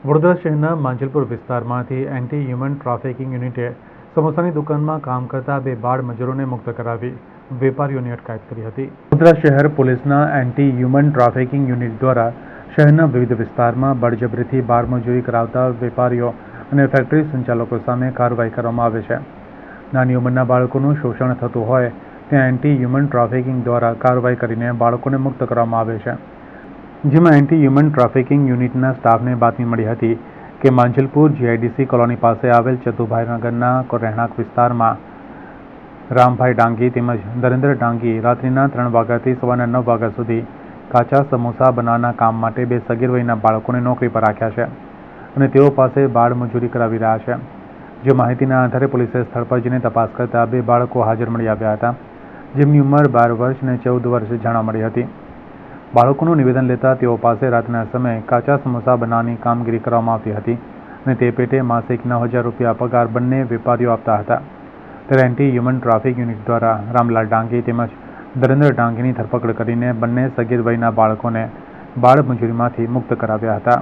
વડોદરા શહેરના માંજલપુર વિસ્તારમાંથી anti human trafficking યુનિટે સમોસાની દુકાનમાં કામ કરતા બે બાળ મજૂરોને મુક્ત કરાવી વેપારીઓની અટકાયત કરી હતી. વડોદરા શહેર પોલીસના એન્ટી હ્યુમન ટ્રાફિકિંગ યુનિટ દ્વારા શહેરના વિવિધ વિસ્તારમાં બળજબરીથી બાળમજૂરી કરાવતા વેપારીઓ અને ફેક્ટરી સંચાલકો સામે કાર્યવાહી કરવામાં આવે છે. નાની ઉંમરના બાળકોનું શોષણ થતું હોય, ત્યાં એન્ટી હ્યુમન ટ્રાફિકિંગ દ્વારા કાર્યવાહી કરીને બાળકોને મુક્ત કરવામાં આવે છે. જેમાં એન્ટી હ્યુમન ટ્રાફિકિંગ યુનિટના સ્ટાફને બાતમી મળી હતી કે માંજલપુર જીઆઈડીસી કોલોની પાસે આવેલ ચતુભાઈ નગરના રહેણાંક વિસ્તારમાં રામભાઈ ડાંગી તેમજ નરેન્દ્ર ડાંગી રાત્રિના ત્રણ વાગ્યાથી સવારના નવ વાગ્યા સુધી કાચા સમોસા બનાવવાના કામ માટે બે સગીર વયના બાળકોને નોકરી પર રાખ્યા છે અને તેઓ પાસે બાળ મજૂરી કરાવી રહ્યા છે. જે માહિતીના આધારે પોલીસે સ્થળ પર જઈને તપાસ કરતા બે બાળકો હાજર મળી આવ્યા હતા. જેમની ઉંમર બાર વર્ષ અને ચૌદ વર્ષ જાણવા મળી હતી. બાળકોનું નિવેદન લેતા તેઓ પાસે રાતના સમયે કાચા સમોસા બનાવવાની કામગીરી કરવામાં આવતી હતી અને તે પેટે માસિક નવ હજાર રૂપિયા પગાર બંને વેપારીઓ આપતા હતા. ત્યારે એન્ટી હ્યુમન ટ્રાફિક યુનિટ દ્વારા રામલાલ ડાંગી તેમજ દરેન્દ્ર ડાંગીની ધરપકડ કરીને બંને સગીર વયના બાળકોને બાળ મજૂરીમાંથી મુક્ત કરાવ્યા હતા.